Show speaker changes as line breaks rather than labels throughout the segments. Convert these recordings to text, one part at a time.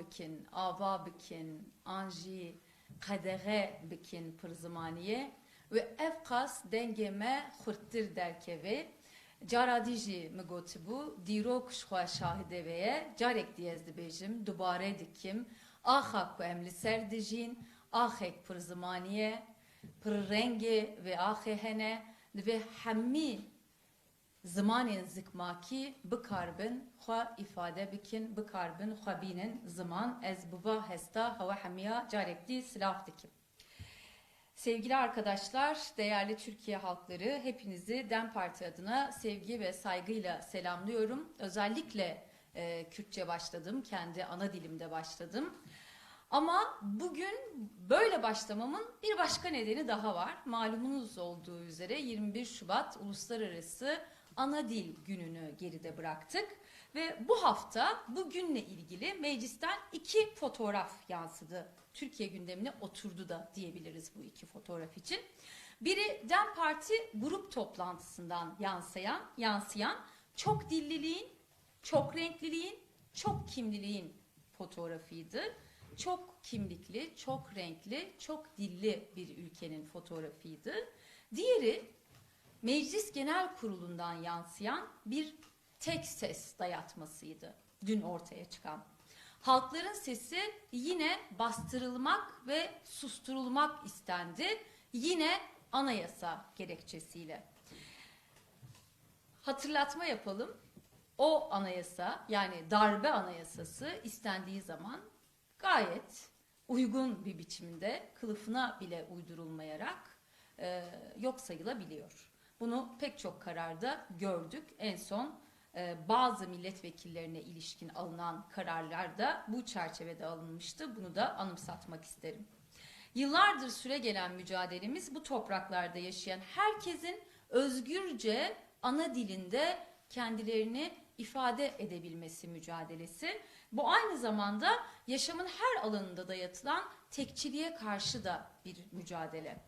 bikin, ava bikin, anji, kadere bikin pır zamaniye ve ev kas dengeme xurttir derkeve. Cara dijî mi gotibu dîrok xwe şahide veye carek diyez dibêjim dubare dikim. Axa ku em li ser dijîn axek pir zimaniye pir rengê ve axê hene divê hemî zimanên zikmakî bikarbin xwe ifade bikin bikarbin xwe bînin ziman ez biva hesta hewa hemiya carek dî dikim. Sevgili arkadaşlar, değerli Türkiye halkları, hepinizi DEM Parti adına sevgi ve saygıyla selamlıyorum. Özellikle e, Kürtçe başladım, kendi ana dilimde başladım. Ama bugün böyle başlamamın bir başka nedeni daha var. Malumunuz olduğu üzere 21 Şubat Uluslararası Ana Dil Günü'nü geride bıraktık. Ve bu hafta bu günle ilgili meclisten iki fotoğraf yansıdı. Türkiye gündemine oturdu da diyebiliriz bu iki fotoğraf için. Biri DEM Parti grup toplantısından yansıyan, yansıyan çok dilliliğin, çok renkliliğin, çok kimliliğin fotoğrafıydı. Çok kimlikli, çok renkli, çok dilli bir ülkenin fotoğrafıydı. Diğeri Meclis Genel Kurulu'ndan yansıyan bir tek ses dayatmasıydı dün ortaya çıkan. Halkların sesi yine bastırılmak ve susturulmak istendi. Yine anayasa gerekçesiyle. Hatırlatma yapalım. O anayasa yani darbe anayasası istendiği zaman gayet uygun bir biçimde kılıfına bile uydurulmayarak e, yok sayılabiliyor. Bunu pek çok kararda gördük. En son e, bazı milletvekillerine ilişkin alınan kararlar da bu çerçevede alınmıştı. Bunu da anımsatmak isterim. Yıllardır süre gelen mücadelemiz bu topraklarda yaşayan herkesin özgürce ana dilinde kendilerini ifade edebilmesi mücadelesi. Bu aynı zamanda yaşamın her alanında dayatılan tekçiliğe karşı da bir mücadele.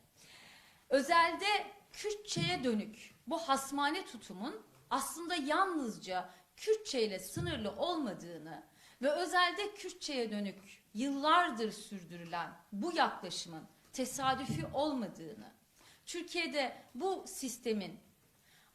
Özelde Kürtçe'ye dönük bu hasmane tutumun aslında yalnızca Kürtçe ile sınırlı olmadığını ve özelde Kürtçe'ye dönük yıllardır sürdürülen bu yaklaşımın tesadüfi olmadığını, Türkiye'de bu sistemin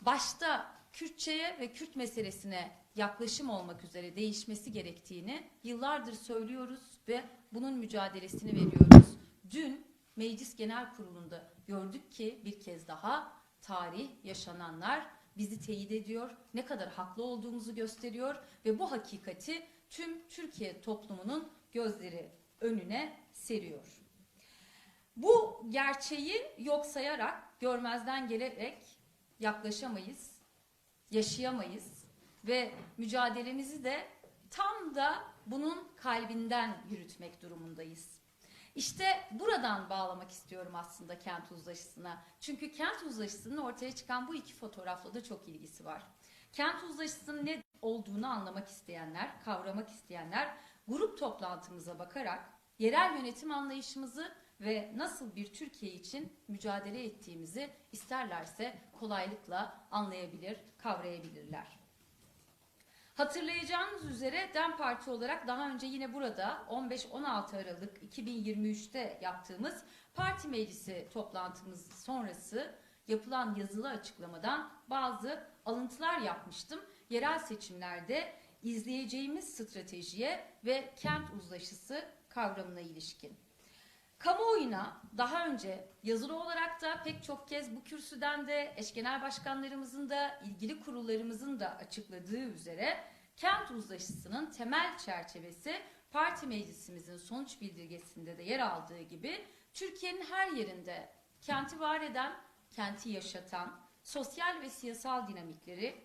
başta Kürtçe'ye ve Kürt meselesine yaklaşım olmak üzere değişmesi gerektiğini yıllardır söylüyoruz ve bunun mücadelesini veriyoruz. Dün Meclis Genel Kurulu'nda gördük ki bir kez daha tarih yaşananlar bizi teyit ediyor, ne kadar haklı olduğumuzu gösteriyor ve bu hakikati tüm Türkiye toplumunun gözleri önüne seriyor. Bu gerçeği yok sayarak, görmezden gelerek yaklaşamayız, yaşayamayız ve mücadelemizi de tam da bunun kalbinden yürütmek durumundayız. İşte buradan bağlamak istiyorum aslında kent uzlaşısına. Çünkü kent uzlaşısının ortaya çıkan bu iki fotoğrafla da çok ilgisi var. Kent uzlaşısının ne olduğunu anlamak isteyenler, kavramak isteyenler grup toplantımıza bakarak yerel yönetim anlayışımızı ve nasıl bir Türkiye için mücadele ettiğimizi isterlerse kolaylıkla anlayabilir, kavrayabilirler. Hatırlayacağınız üzere DEM Parti olarak daha önce yine burada 15-16 Aralık 2023'te yaptığımız parti meclisi toplantımız sonrası yapılan yazılı açıklamadan bazı alıntılar yapmıştım. Yerel seçimlerde izleyeceğimiz stratejiye ve kent uzlaşısı kavramına ilişkin. Kamuoyuna daha önce yazılı olarak da pek çok kez bu kürsüden de eş genel başkanlarımızın da ilgili kurullarımızın da açıkladığı üzere kent uzlaşısının temel çerçevesi parti meclisimizin sonuç bildirgesinde de yer aldığı gibi Türkiye'nin her yerinde kenti var eden, kenti yaşatan, sosyal ve siyasal dinamikleri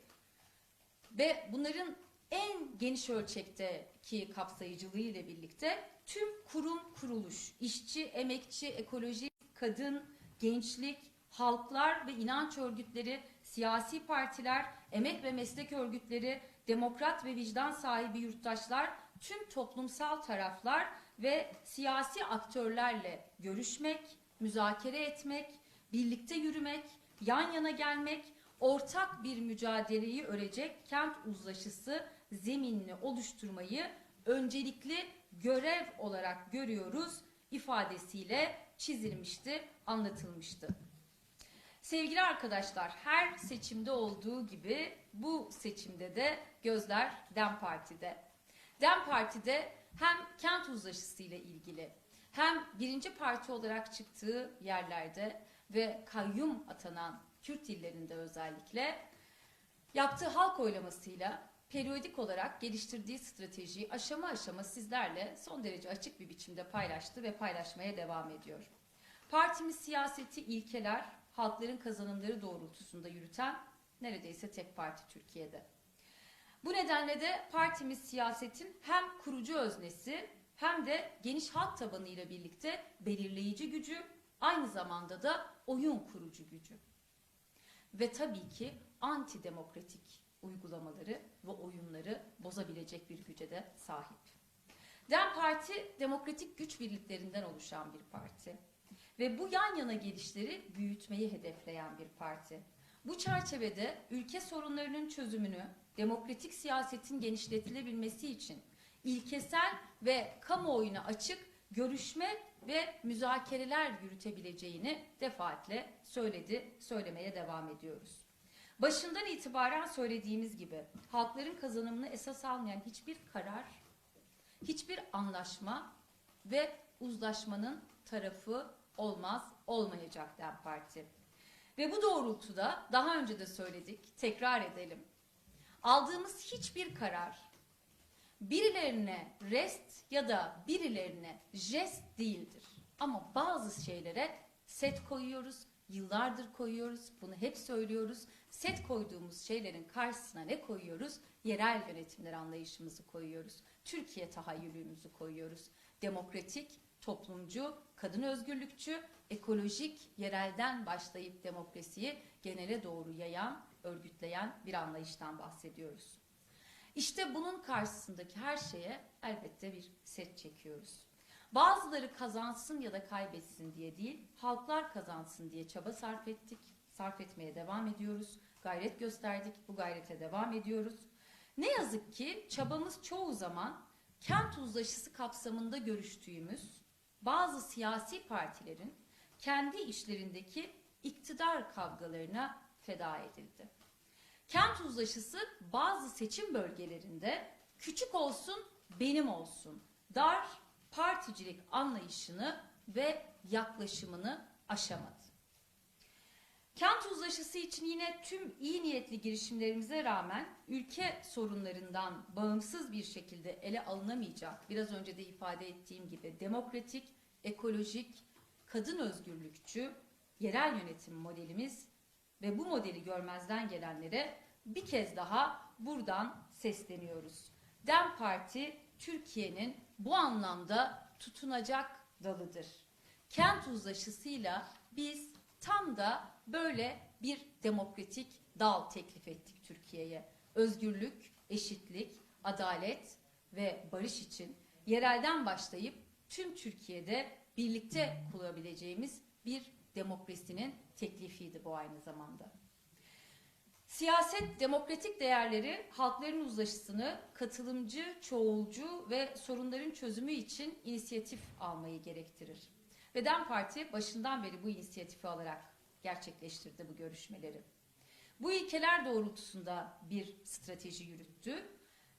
ve bunların en geniş ölçekteki kapsayıcılığı ile birlikte tüm kurum kuruluş, işçi, emekçi, ekoloji, kadın, gençlik, halklar ve inanç örgütleri, siyasi partiler, emek ve meslek örgütleri, demokrat ve vicdan sahibi yurttaşlar, tüm toplumsal taraflar ve siyasi aktörlerle görüşmek, müzakere etmek, birlikte yürümek, yan yana gelmek, ortak bir mücadeleyi örecek kent uzlaşısı zeminini oluşturmayı öncelikli görev olarak görüyoruz ifadesiyle çizilmişti, anlatılmıştı. Sevgili arkadaşlar, her seçimde olduğu gibi bu seçimde de gözler DEM Parti'de. DEM Parti'de hem kent uzlaşısı ile ilgili hem birinci parti olarak çıktığı yerlerde ve kayyum atanan Kürt illerinde özellikle yaptığı halk oylamasıyla periyodik olarak geliştirdiği stratejiyi aşama aşama sizlerle son derece açık bir biçimde paylaştı ve paylaşmaya devam ediyor. Partimiz siyaseti ilkeler, halkların kazanımları doğrultusunda yürüten neredeyse tek parti Türkiye'de. Bu nedenle de partimiz siyasetin hem kurucu öznesi hem de geniş halk tabanıyla birlikte belirleyici gücü, aynı zamanda da oyun kurucu gücü. Ve tabii ki antidemokratik uygulamaları ve oyunları bozabilecek bir güce de sahip. DEM Parti demokratik güç birliklerinden oluşan bir parti ve bu yan yana gelişleri büyütmeyi hedefleyen bir parti. Bu çerçevede ülke sorunlarının çözümünü demokratik siyasetin genişletilebilmesi için ilkesel ve kamuoyuna açık görüşme ve müzakereler yürütebileceğini defaatle söyledi, söylemeye devam ediyoruz. Başından itibaren söylediğimiz gibi halkların kazanımını esas almayan hiçbir karar, hiçbir anlaşma ve uzlaşmanın tarafı olmaz, olmayacak DEM Parti. Ve bu doğrultuda daha önce de söyledik, tekrar edelim. Aldığımız hiçbir karar birilerine rest ya da birilerine jest değildir. Ama bazı şeylere set koyuyoruz, yıllardır koyuyoruz, bunu hep söylüyoruz. Set koyduğumuz şeylerin karşısına ne koyuyoruz? Yerel yönetimler anlayışımızı koyuyoruz. Türkiye tahayyülümüzü koyuyoruz. Demokratik, toplumcu, kadın özgürlükçü, ekolojik, yerelden başlayıp demokrasiyi genele doğru yayan, örgütleyen bir anlayıştan bahsediyoruz. İşte bunun karşısındaki her şeye elbette bir set çekiyoruz. Bazıları kazansın ya da kaybetsin diye değil, halklar kazansın diye çaba sarf ettik, sarf etmeye devam ediyoruz, gayret gösterdik, bu gayrete devam ediyoruz. Ne yazık ki çabamız çoğu zaman kent uzlaşısı kapsamında görüştüğümüz bazı siyasi partilerin kendi işlerindeki iktidar kavgalarına feda edildi. Kent uzlaşısı bazı seçim bölgelerinde küçük olsun benim olsun dar particilik anlayışını ve yaklaşımını aşamadı. Kent uzlaşısı için yine tüm iyi niyetli girişimlerimize rağmen ülke sorunlarından bağımsız bir şekilde ele alınamayacak, biraz önce de ifade ettiğim gibi demokratik, ekolojik, kadın özgürlükçü, yerel yönetim modelimiz ve bu modeli görmezden gelenlere bir kez daha buradan sesleniyoruz. DEM Parti Türkiye'nin bu anlamda tutunacak dalıdır. Kent uzlaşısıyla biz tam da böyle bir demokratik dal teklif ettik Türkiye'ye. Özgürlük, eşitlik, adalet ve barış için yerelden başlayıp tüm Türkiye'de birlikte kurabileceğimiz bir demokrasinin teklifiydi bu aynı zamanda. Siyaset demokratik değerleri halkların uzlaşısını katılımcı, çoğulcu ve sorunların çözümü için inisiyatif almayı gerektirir. Ve DEM Parti başından beri bu inisiyatifi alarak gerçekleştirdi bu görüşmeleri. Bu ilkeler doğrultusunda bir strateji yürüttü.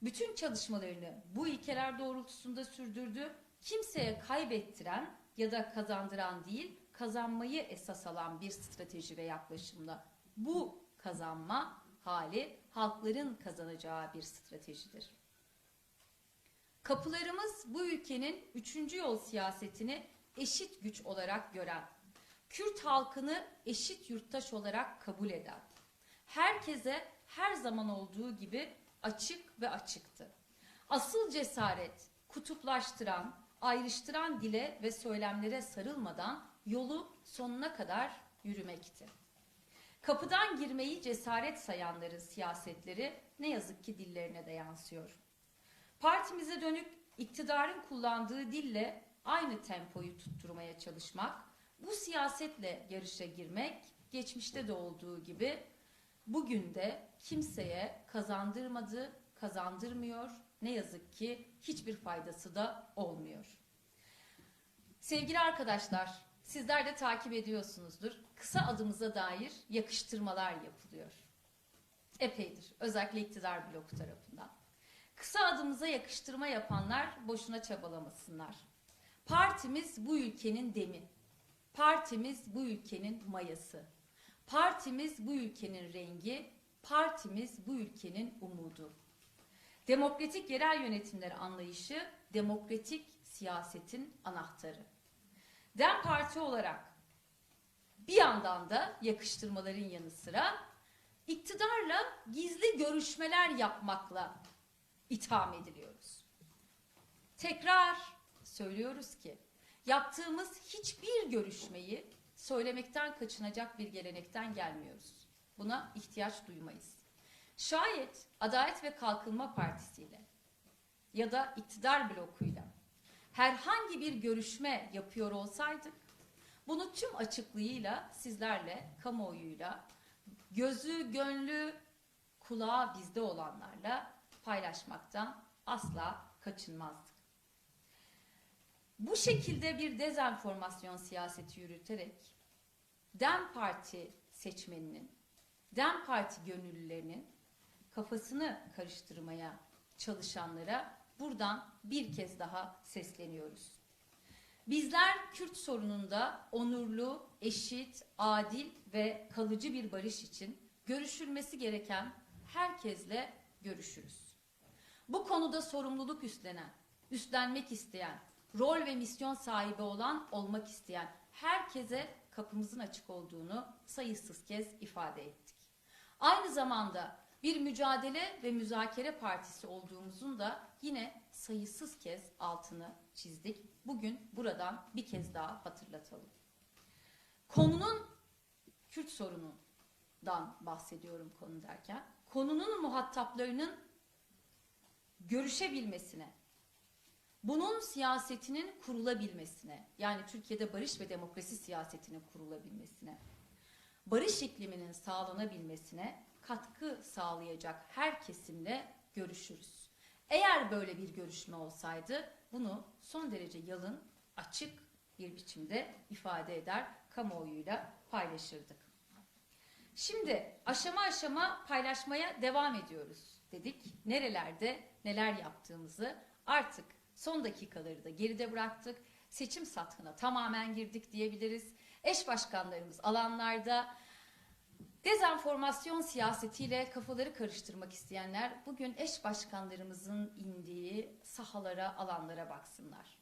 Bütün çalışmalarını bu ilkeler doğrultusunda sürdürdü. Kimseye kaybettiren ya da kazandıran değil, kazanmayı esas alan bir strateji ve yaklaşımla bu kazanma hali halkların kazanacağı bir stratejidir. Kapılarımız bu ülkenin üçüncü yol siyasetini eşit güç olarak gören, Kürt halkını eşit yurttaş olarak kabul eden, herkese her zaman olduğu gibi açık ve açıktı. Asıl cesaret kutuplaştıran, ayrıştıran dile ve söylemlere sarılmadan yolu sonuna kadar yürümekti. Kapıdan girmeyi cesaret sayanların siyasetleri ne yazık ki dillerine de yansıyor. Partimize dönük iktidarın kullandığı dille aynı tempoyu tutturmaya çalışmak, bu siyasetle yarışa girmek geçmişte de olduğu gibi bugün de kimseye kazandırmadı, kazandırmıyor, ne yazık ki hiçbir faydası da olmuyor. Sevgili arkadaşlar, sizler de takip ediyorsunuzdur. Kısa adımıza dair yakıştırmalar yapılıyor. Epeydir, özellikle iktidar bloku tarafından. Kısa adımıza yakıştırma yapanlar boşuna çabalamasınlar. Partimiz bu ülkenin demi. Partimiz bu ülkenin mayası. Partimiz bu ülkenin rengi. Partimiz bu ülkenin umudu. Demokratik yerel yönetimler anlayışı demokratik siyasetin anahtarı. Dem Parti olarak bir yandan da yakıştırmaların yanı sıra iktidarla gizli görüşmeler yapmakla itham ediliyoruz. Tekrar söylüyoruz ki yaptığımız hiçbir görüşmeyi söylemekten kaçınacak bir gelenekten gelmiyoruz. Buna ihtiyaç duymayız. Şayet Adalet ve Kalkınma Partisi ile ya da iktidar blokuyla herhangi bir görüşme yapıyor olsaydık bunu tüm açıklığıyla sizlerle, kamuoyuyla, gözü, gönlü, kulağı bizde olanlarla paylaşmaktan asla kaçınmazdık. Bu şekilde bir dezenformasyon siyaseti yürüterek DEM Parti seçmeninin, DEM Parti gönüllülerinin kafasını karıştırmaya çalışanlara buradan bir kez daha sesleniyoruz. Bizler Kürt sorununda onurlu, eşit, adil ve kalıcı bir barış için görüşülmesi gereken herkesle görüşürüz. Bu konuda sorumluluk üstlenen, üstlenmek isteyen, rol ve misyon sahibi olan, olmak isteyen herkese kapımızın açık olduğunu sayısız kez ifade ettik. Aynı zamanda bir mücadele ve müzakere partisi olduğumuzun da yine sayısız kez altını çizdik. Bugün buradan bir kez daha hatırlatalım. Konunun Kürt sorunundan bahsediyorum konu derken. Konunun muhataplarının görüşebilmesine, bunun siyasetinin kurulabilmesine, yani Türkiye'de barış ve demokrasi siyasetinin kurulabilmesine, barış ikliminin sağlanabilmesine katkı sağlayacak her kesimle görüşürüz. Eğer böyle bir görüşme olsaydı bunu son derece yalın, açık bir biçimde ifade eder, kamuoyuyla paylaşırdık. Şimdi aşama aşama paylaşmaya devam ediyoruz dedik. Nerelerde neler yaptığımızı artık son dakikaları da geride bıraktık. Seçim sathına tamamen girdik diyebiliriz. Eş başkanlarımız alanlarda Dezenformasyon siyasetiyle kafaları karıştırmak isteyenler bugün eş başkanlarımızın indiği sahalara, alanlara baksınlar.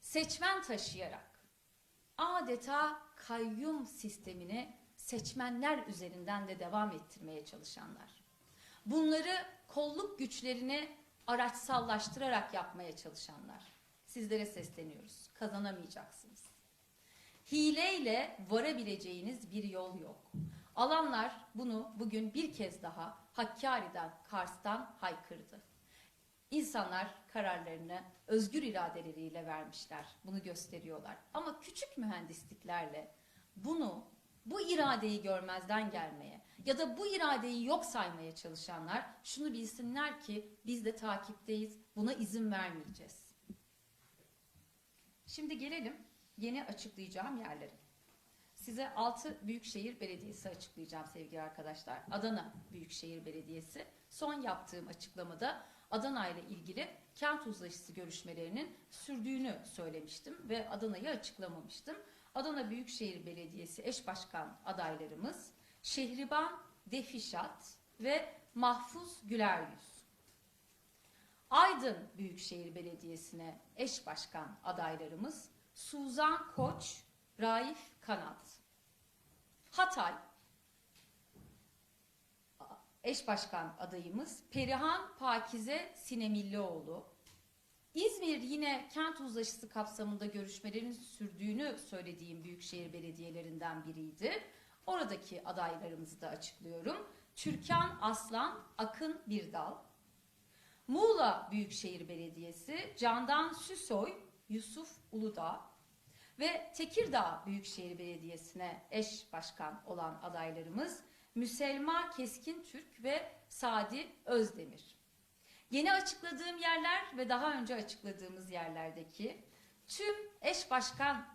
Seçmen taşıyarak adeta kayyum sistemini seçmenler üzerinden de devam ettirmeye çalışanlar. Bunları kolluk güçlerini araçsallaştırarak yapmaya çalışanlar. Sizlere sesleniyoruz. Kazanamayacaksınız. Hileyle varabileceğiniz bir yol yok. Alanlar bunu bugün bir kez daha Hakkari'den, Kars'tan haykırdı. İnsanlar kararlarını özgür iradeleriyle vermişler. Bunu gösteriyorlar. Ama küçük mühendisliklerle bunu bu iradeyi görmezden gelmeye ya da bu iradeyi yok saymaya çalışanlar şunu bilsinler ki biz de takipteyiz. Buna izin vermeyeceğiz. Şimdi gelelim yeni açıklayacağım yerleri. Size 6 Büyükşehir Belediyesi açıklayacağım sevgili arkadaşlar. Adana Büyükşehir Belediyesi. Son yaptığım açıklamada Adana ile ilgili kent uzlaşısı görüşmelerinin sürdüğünü söylemiştim ve Adana'yı açıklamamıştım. Adana Büyükşehir Belediyesi eş başkan adaylarımız Şehriban Defişat ve Mahfuz Güleryüz. Aydın Büyükşehir Belediyesi'ne eş başkan adaylarımız Suzan Koç, Raif Kanat. Hatay eş başkan adayımız Perihan Pakize Sinemillioğlu. İzmir yine kent uzlaşısı kapsamında görüşmelerin sürdüğünü söylediğim büyükşehir belediyelerinden biriydi. Oradaki adaylarımızı da açıklıyorum. Türkan Aslan, Akın Birdal. Muğla Büyükşehir Belediyesi Candan Süsoy, Yusuf Uludağ ve Tekirdağ Büyükşehir Belediyesi'ne eş başkan olan adaylarımız Müselma Keskin Türk ve Sadi Özdemir. Yeni açıkladığım yerler ve daha önce açıkladığımız yerlerdeki tüm eş başkan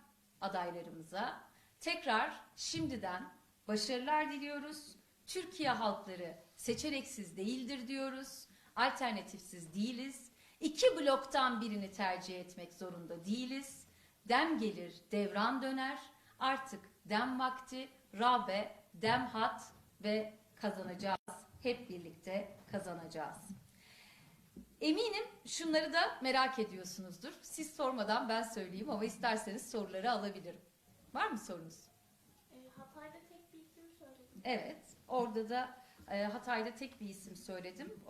adaylarımıza tekrar şimdiden başarılar diliyoruz. Türkiye halkları seçeneksiz değildir diyoruz. Alternatifsiz değiliz. İki bloktan birini tercih etmek zorunda değiliz. Dem gelir, devran döner. Artık dem vakti, rabe, dem hat ve kazanacağız. Hep birlikte kazanacağız. Eminim şunları da merak ediyorsunuzdur. Siz sormadan ben söyleyeyim ama isterseniz soruları alabilirim. Var mı sorunuz?
E, Hatay'da tek bir isim söyledim.
Evet. Orada da e, Hatay'da tek bir isim söyledim.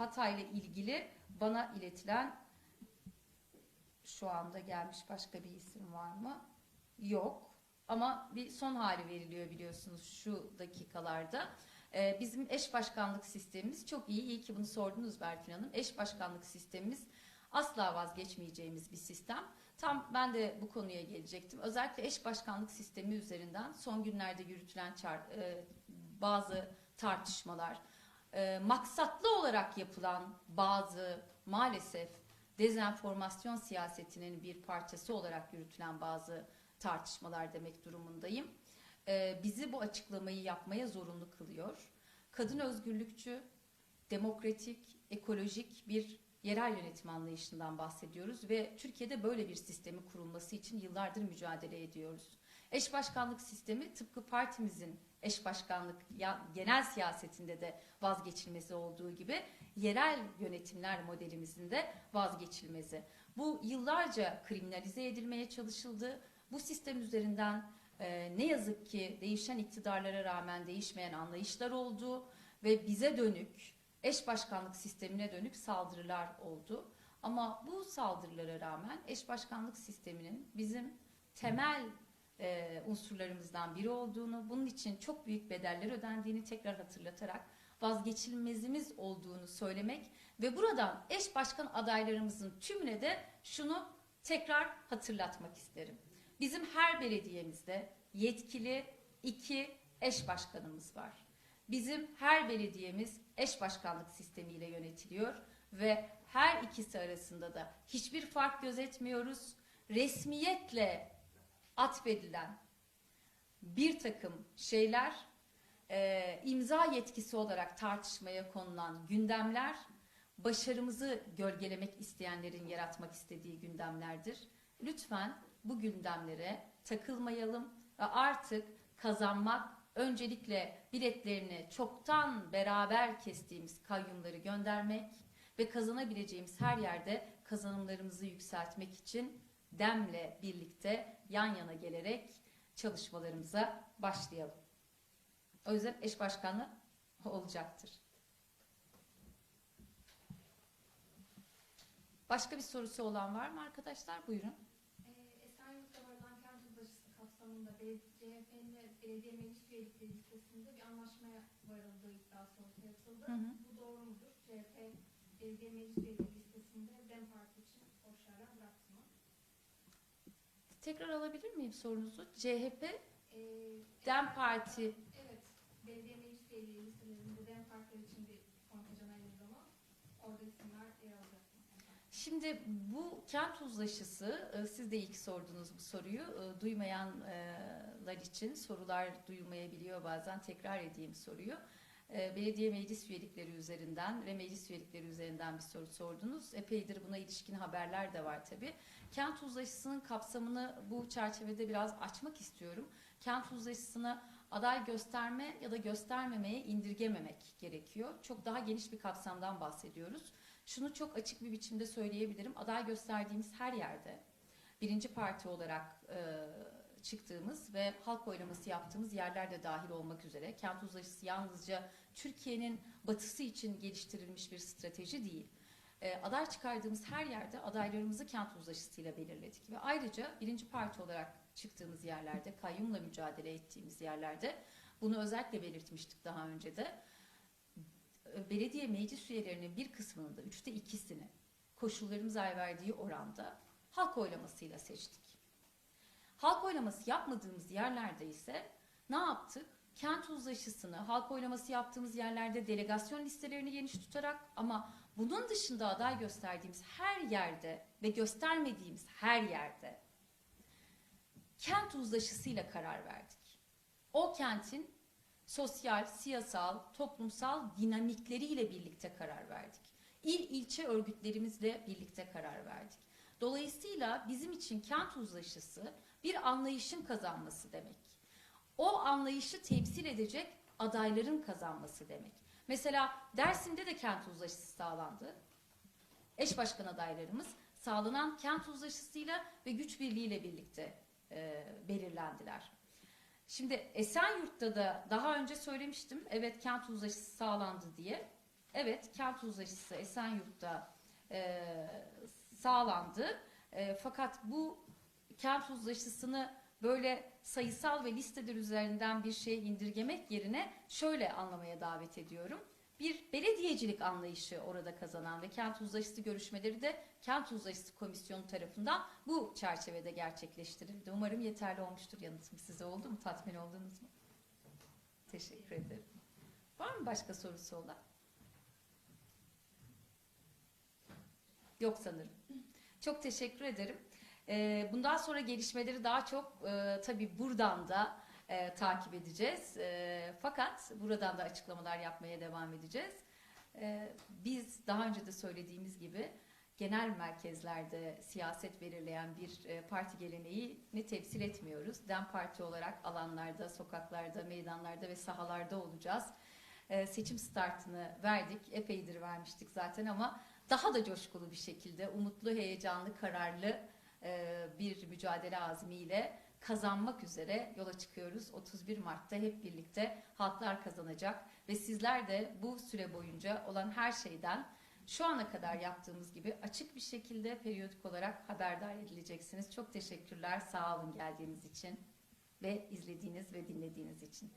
Hatay'la ilgili bana iletilen şu anda gelmiş başka bir isim var mı? Yok. Ama bir son hali veriliyor biliyorsunuz şu dakikalarda. E, bizim eş başkanlık sistemimiz çok iyi. İyi ki bunu sordunuz Berfin Hanım. Eş başkanlık sistemimiz asla vazgeçmeyeceğimiz bir sistem. Tam ben de bu konuya gelecektim. Özellikle eş başkanlık sistemi üzerinden son günlerde yürütülen e, bazı tartışmalar, e, maksatlı olarak yapılan bazı maalesef dezenformasyon siyasetinin bir parçası olarak yürütülen bazı tartışmalar demek durumundayım. E, bizi bu açıklamayı yapmaya zorunlu kılıyor. Kadın özgürlükçü, demokratik, ekolojik bir yerel yönetim anlayışından bahsediyoruz ve Türkiye'de böyle bir sistemi kurulması için yıllardır mücadele ediyoruz. Eş başkanlık sistemi tıpkı partimizin eş başkanlık ya, genel siyasetinde de vazgeçilmezi olduğu gibi yerel yönetimler modelimizin de vazgeçilmezi. Bu yıllarca kriminalize edilmeye çalışıldı. Bu sistem üzerinden e, ne yazık ki değişen iktidarlara rağmen değişmeyen anlayışlar oldu ve bize dönük eş başkanlık sistemine dönük saldırılar oldu. Ama bu saldırılara rağmen eş başkanlık sisteminin bizim temel e, unsurlarımızdan biri olduğunu, bunun için çok büyük bedeller ödendiğini tekrar hatırlatarak vazgeçilmezimiz olduğunu söylemek ve buradan eş başkan adaylarımızın tümüne de şunu tekrar hatırlatmak isterim. Bizim her belediyemizde yetkili iki eş başkanımız var. Bizim her belediyemiz eş başkanlık sistemiyle yönetiliyor ve her ikisi arasında da hiçbir fark gözetmiyoruz. Resmiyetle atfedilen bir takım şeyler e, imza yetkisi olarak tartışmaya konulan gündemler başarımızı gölgelemek isteyenlerin yaratmak istediği gündemlerdir. Lütfen bu gündemlere takılmayalım ve artık kazanmak öncelikle biletlerini çoktan beraber kestiğimiz kayyumları göndermek ve kazanabileceğimiz her yerde kazanımlarımızı yükseltmek için demle birlikte yan yana gelerek çalışmalarımıza başlayalım. O yüzden eş başkanı olacaktır. Başka bir sorusu olan var mı arkadaşlar? Buyurun.
Ee, Esenyurt'ta varılan kent uzlaşısı kapsamında CHP'nin belediye meclis üyelikleri listesinde bir anlaşmaya varıldığı iddiası ortaya atıldı.
Hı hı.
Bu doğru mudur? CHP belediye meclis üyelikleri listesinde DEM Parti için boş yerler bıraktı mı?
Tekrar alabilir miyim sorunuzu? CHP,
Ee,
DEM Parti
evet, belediye meclis üyeliği listelerinde DEM Partiler için bir kontenjan ayrıldı ama orada isimler yer alacak?
Şimdi bu kent uzlaşısı, e, siz de ilk sordunuz bu soruyu. E, Duymayanlar için sorular duyulmayabiliyor bazen. Tekrar edeyim soruyu. E, Belediye meclis üyelikleri üzerinden ve meclis üyelikleri üzerinden bir soru sordunuz. Epeydir buna ilişkin haberler de var tabii. Kent uzlaşısının kapsamını bu çerçevede biraz açmak istiyorum. Kent uzlaşısını aday gösterme ya da göstermemeye indirgememek gerekiyor. Çok daha geniş bir kapsamdan bahsediyoruz. Şunu çok açık bir biçimde söyleyebilirim. Aday gösterdiğimiz her yerde birinci parti olarak e, çıktığımız ve halk oylaması yaptığımız yerler de dahil olmak üzere kent uzlaşısı yalnızca Türkiye'nin batısı için geliştirilmiş bir strateji değil. E, aday çıkardığımız her yerde adaylarımızı kent uzlaşısıyla belirledik ve ayrıca birinci parti olarak çıktığımız yerlerde, kayyumla mücadele ettiğimiz yerlerde bunu özellikle belirtmiştik daha önce de e, belediye meclis üyelerinin bir kısmının da üçte ikisini koşullarımız el verdiği oranda halk oylamasıyla seçtik. Halk oylaması yapmadığımız yerlerde ise ne yaptık? kent uzlaşısını halk oylaması yaptığımız yerlerde delegasyon listelerini geniş tutarak ama bunun dışında aday gösterdiğimiz her yerde ve göstermediğimiz her yerde kent uzlaşısıyla karar verdik. O kentin sosyal, siyasal, toplumsal dinamikleriyle birlikte karar verdik. İl ilçe örgütlerimizle birlikte karar verdik. Dolayısıyla bizim için kent uzlaşısı bir anlayışın kazanması demek. O anlayışı temsil edecek adayların kazanması demek. Mesela Dersim'de de kent uzlaşısı sağlandı. Eş başkan adaylarımız sağlanan kent uzlaşısıyla ve güç birliğiyle birlikte e, belirlendiler. Şimdi Esenyurt'ta da daha önce söylemiştim. Evet kent uzlaşısı sağlandı diye. Evet kent uzlaşısı Esenyurt'ta e, sağlandı. E, fakat bu kent uzlaşısını böyle sayısal ve listeler üzerinden bir şey indirgemek yerine şöyle anlamaya davet ediyorum. Bir belediyecilik anlayışı orada kazanan ve kent uzlaşısı görüşmeleri de kent uzlaşısı komisyonu tarafından bu çerçevede gerçekleştirildi. Umarım yeterli olmuştur yanıtım size oldu mu? Tatmin oldunuz mu? Teşekkür ederim. Var mı başka sorusu olan? Yok sanırım. Çok teşekkür ederim. Ee, Bundan sonra gelişmeleri daha çok e, tabii buradan da e, takip edeceğiz. E, fakat buradan da açıklamalar yapmaya devam edeceğiz. E, biz daha önce de söylediğimiz gibi genel merkezlerde siyaset belirleyen bir parti geleneğini temsil etmiyoruz. Dem Parti olarak alanlarda, sokaklarda, meydanlarda ve sahalarda olacağız. Seçim startını verdik. Epeydir vermiştik zaten ama daha da coşkulu bir şekilde, umutlu, heyecanlı, kararlı e, bir mücadele azmiyle kazanmak üzere yola çıkıyoruz. 31 Mart'ta hep birlikte halklar kazanacak ve sizler de bu süre boyunca olan her şeyden şu ana kadar yaptığımız gibi açık bir şekilde periyodik olarak haberdar edileceksiniz. Çok teşekkürler. Sağ olun geldiğiniz için ve izlediğiniz ve dinlediğiniz için.